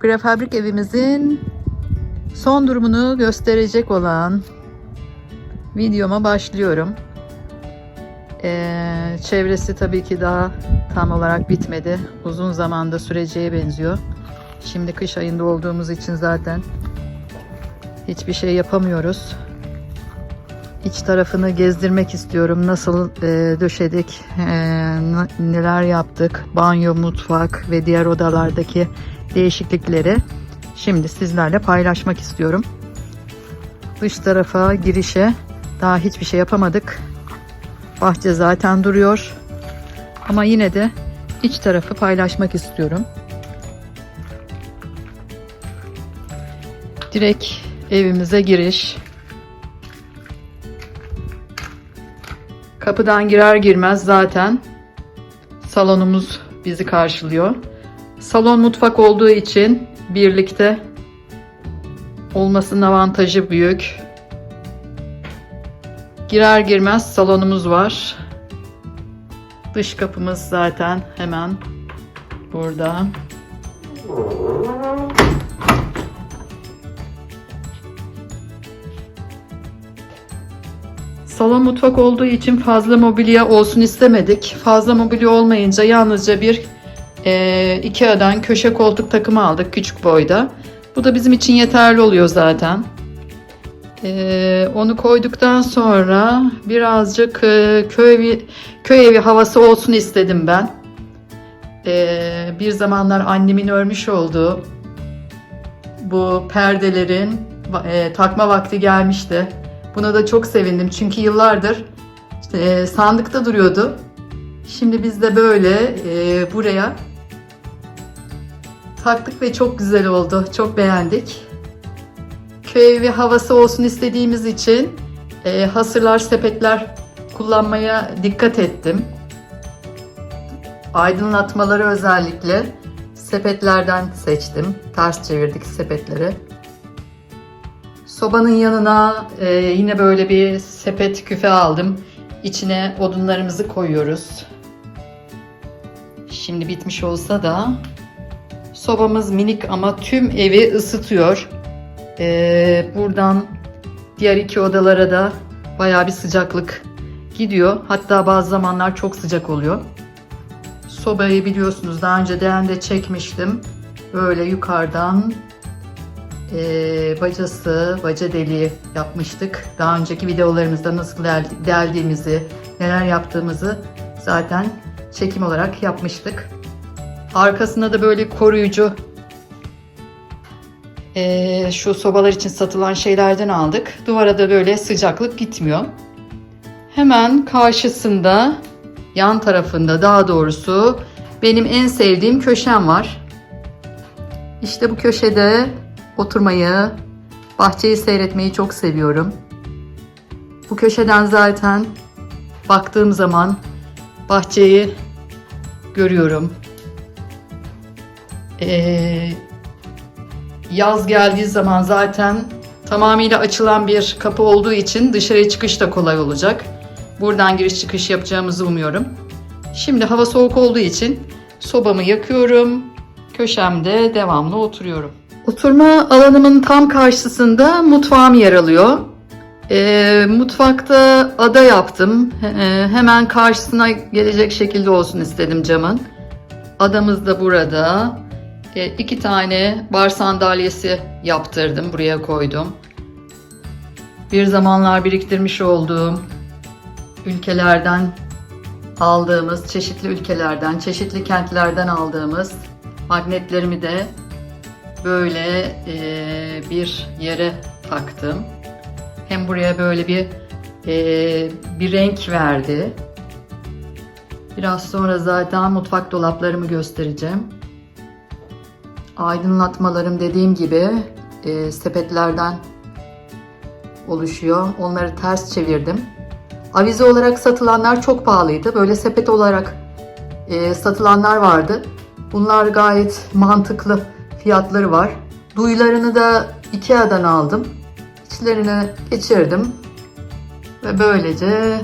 Prefabrik evimizin son durumunu gösterecek olan videoma başlıyorum. Ee, çevresi tabii ki daha tam olarak bitmedi. Uzun zamanda süreceğe benziyor. Şimdi kış ayında olduğumuz için zaten hiçbir şey yapamıyoruz. İç tarafını gezdirmek istiyorum. Nasıl e, döşedik, e, neler yaptık, banyo, mutfak ve diğer odalardaki değişiklikleri şimdi sizlerle paylaşmak istiyorum. Dış tarafa girişe daha hiçbir şey yapamadık. Bahçe zaten duruyor. Ama yine de iç tarafı paylaşmak istiyorum. Direkt evimize giriş. Kapıdan girer girmez zaten salonumuz bizi karşılıyor. Salon mutfak olduğu için birlikte olmasının avantajı büyük. Girer girmez salonumuz var. Dış kapımız zaten hemen burada. Salon mutfak olduğu için fazla mobilya olsun istemedik. Fazla mobilya olmayınca yalnızca bir e, Ikea'dan köşe koltuk takımı aldık küçük boyda. Bu da bizim için yeterli oluyor zaten. E, onu koyduktan sonra birazcık e, köy evi, köy evi havası olsun istedim ben. E, bir zamanlar annemin örmüş olduğu bu perdelerin e, takma vakti gelmişti. Buna da çok sevindim çünkü yıllardır işte, e, sandıkta duruyordu. Şimdi biz de böyle e, buraya taktık ve çok güzel oldu. Çok beğendik. Köy evi havası olsun istediğimiz için e, hasırlar, sepetler kullanmaya dikkat ettim. Aydınlatmaları özellikle sepetlerden seçtim. Ters çevirdik sepetleri. Sobanın yanına e, yine böyle bir sepet küfe aldım. İçine odunlarımızı koyuyoruz. Şimdi bitmiş olsa da sobamız minik ama tüm evi ısıtıyor. E, buradan diğer iki odalara da bayağı bir sıcaklık gidiyor. Hatta bazı zamanlar çok sıcak oluyor. Sobayı biliyorsunuz daha önceden de çekmiştim. Böyle yukarıdan e, bacası, baca deliği yapmıştık. Daha önceki videolarımızda nasıl del- deldiğimizi, neler yaptığımızı zaten çekim olarak yapmıştık. Arkasına da böyle koruyucu e, şu sobalar için satılan şeylerden aldık. Duvara da böyle sıcaklık gitmiyor. Hemen karşısında, yan tarafında daha doğrusu benim en sevdiğim köşem var. İşte bu köşede oturmayı, bahçeyi seyretmeyi çok seviyorum. Bu köşeden zaten baktığım zaman bahçeyi görüyorum. Ee, yaz geldiği zaman zaten tamamıyla açılan bir kapı olduğu için dışarıya çıkış da kolay olacak. Buradan giriş çıkış yapacağımızı umuyorum. Şimdi hava soğuk olduğu için sobamı yakıyorum. Köşemde devamlı oturuyorum. Oturma alanımın tam karşısında mutfağım yer alıyor. Ee, mutfakta ada yaptım. Ee, hemen karşısına gelecek şekilde olsun istedim camın. Adamız da burada. Ee, iki tane bar sandalyesi yaptırdım. Buraya koydum. Bir zamanlar biriktirmiş olduğum ülkelerden aldığımız, çeşitli ülkelerden, çeşitli kentlerden aldığımız magnetlerimi de böyle e, bir yere taktım. Hem buraya böyle bir e, bir renk verdi. Biraz sonra zaten mutfak dolaplarımı göstereceğim. Aydınlatmalarım dediğim gibi e, sepetlerden oluşuyor. Onları ters çevirdim. Avize olarak satılanlar çok pahalıydı. Böyle sepet olarak e, satılanlar vardı. Bunlar gayet mantıklı fiyatları var. Duyularını da Ikea'dan aldım. İçlerine geçirdim. Ve böylece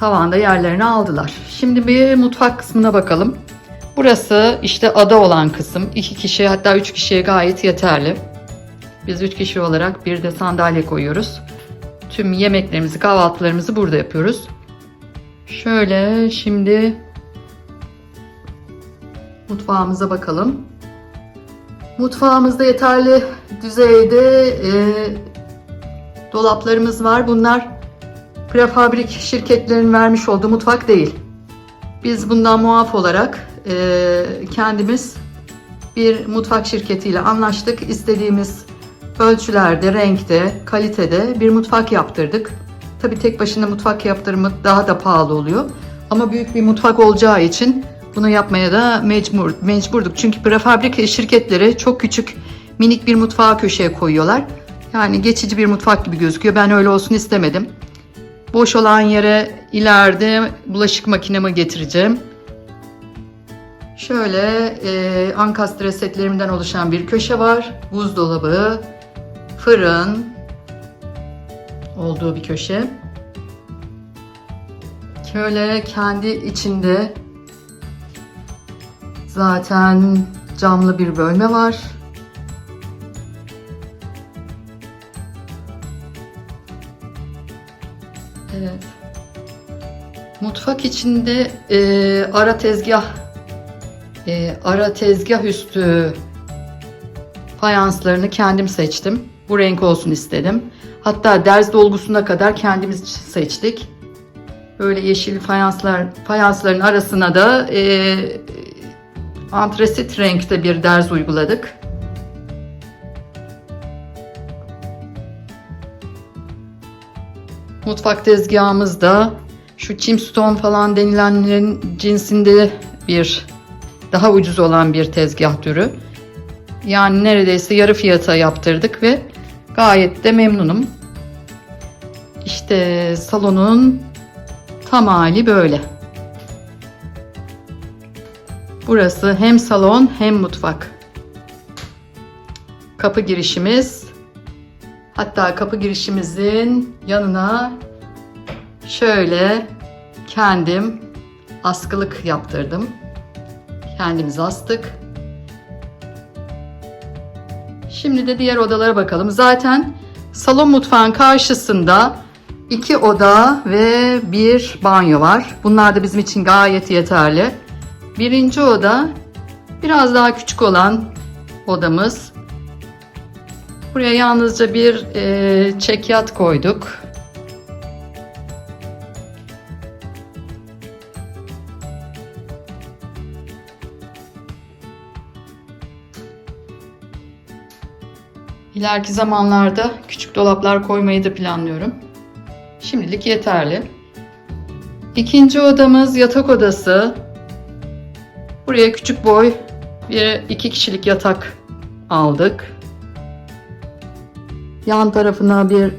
tavanda yerlerini aldılar. Şimdi bir mutfak kısmına bakalım. Burası işte ada olan kısım. İki kişi hatta üç kişiye gayet yeterli. Biz üç kişi olarak bir de sandalye koyuyoruz. Tüm yemeklerimizi, kahvaltılarımızı burada yapıyoruz. Şöyle şimdi mutfağımıza bakalım. Mutfağımızda yeterli düzeyde e, dolaplarımız var. Bunlar prefabrik şirketlerin vermiş olduğu mutfak değil. Biz bundan muaf olarak e, kendimiz bir mutfak şirketiyle anlaştık. İstediğimiz ölçülerde, renkte, kalitede bir mutfak yaptırdık. Tabii tek başına mutfak yaptırmak daha da pahalı oluyor. Ama büyük bir mutfak olacağı için bunu yapmaya da mecbur, mecburduk. Çünkü prefabrik şirketleri çok küçük minik bir mutfağı köşeye koyuyorlar. Yani geçici bir mutfak gibi gözüküyor. Ben öyle olsun istemedim. Boş olan yere ileride bulaşık makinemi getireceğim. Şöyle e, ankastre setlerimden oluşan bir köşe var. Buzdolabı, fırın olduğu bir köşe. Şöyle kendi içinde zaten camlı bir bölme var. Evet. Mutfak içinde e, ara tezgah e, ara tezgah üstü fayanslarını kendim seçtim. Bu renk olsun istedim. Hatta derz dolgusuna kadar kendimiz seçtik. Böyle yeşil fayanslar fayansların arasına da e, antresit renkte bir derz uyguladık. Mutfak tezgahımızda şu chimstone falan denilenlerin cinsinde bir daha ucuz olan bir tezgah türü. Yani neredeyse yarı fiyata yaptırdık ve gayet de memnunum. İşte salonun tam hali böyle. Burası hem salon hem mutfak. Kapı girişimiz. Hatta kapı girişimizin yanına şöyle kendim askılık yaptırdım. Kendimiz astık. Şimdi de diğer odalara bakalım. Zaten salon mutfağın karşısında iki oda ve bir banyo var. Bunlar da bizim için gayet yeterli. Birinci oda biraz daha küçük olan odamız. Buraya yalnızca bir e, çekyat koyduk. İleriki zamanlarda küçük dolaplar koymayı da planlıyorum. Şimdilik yeterli. İkinci odamız yatak odası. Buraya küçük boy bir iki kişilik yatak aldık. Yan tarafına bir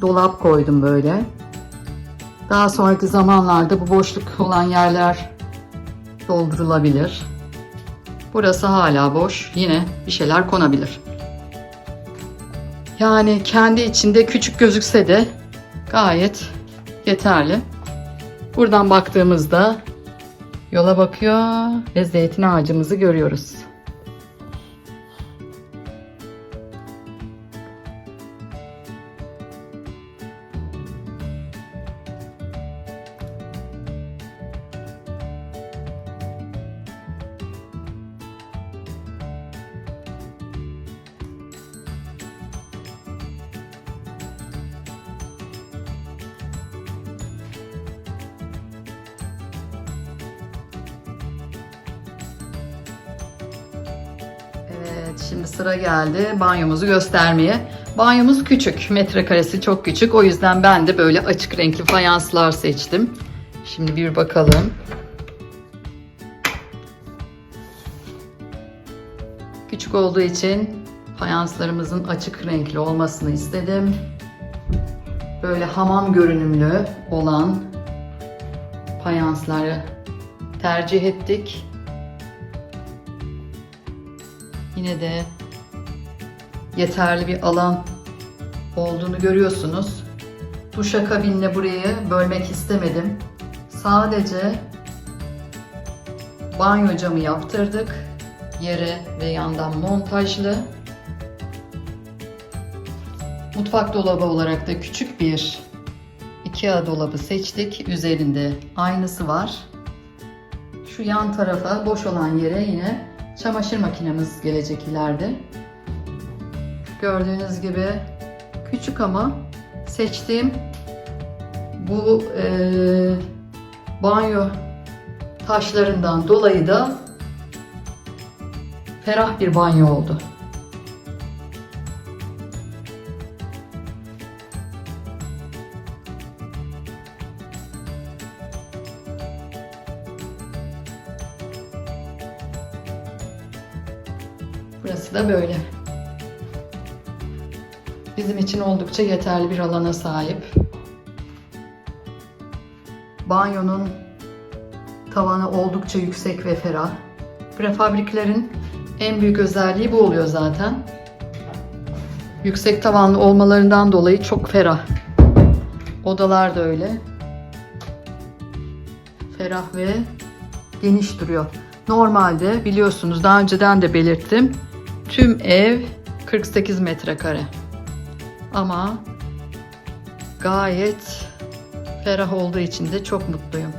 dolap koydum böyle. Daha sonraki zamanlarda bu boşluk olan yerler doldurulabilir. Burası hala boş. Yine bir şeyler konabilir. Yani kendi içinde küçük gözükse de gayet yeterli. Buradan baktığımızda yola bakıyor ve zeytin ağacımızı görüyoruz. Evet, şimdi sıra geldi banyomuzu göstermeye. Banyomuz küçük, metrekaresi çok küçük. O yüzden ben de böyle açık renkli fayanslar seçtim. Şimdi bir bakalım. Küçük olduğu için fayanslarımızın açık renkli olmasını istedim. Böyle hamam görünümlü olan fayansları tercih ettik. Yine de yeterli bir alan olduğunu görüyorsunuz. Duşakabinle burayı bölmek istemedim. Sadece Banyo camı yaptırdık. Yere ve yandan montajlı. Mutfak dolabı olarak da küçük bir IKEA dolabı seçtik. Üzerinde aynısı var. Şu yan tarafa boş olan yere yine çamaşır makinemiz gelecek ileride. Gördüğünüz gibi küçük ama seçtiğim bu eee, banyo taşlarından dolayı da ferah bir banyo oldu. Da böyle. Bizim için oldukça yeterli bir alana sahip. Banyonun tavanı oldukça yüksek ve ferah. Prefabriklerin en büyük özelliği bu oluyor zaten. Yüksek tavanlı olmalarından dolayı çok ferah. Odalar da öyle. Ferah ve geniş duruyor. Normalde biliyorsunuz daha önceden de belirttim. Tüm ev 48 metrekare. Ama gayet ferah olduğu için de çok mutluyum.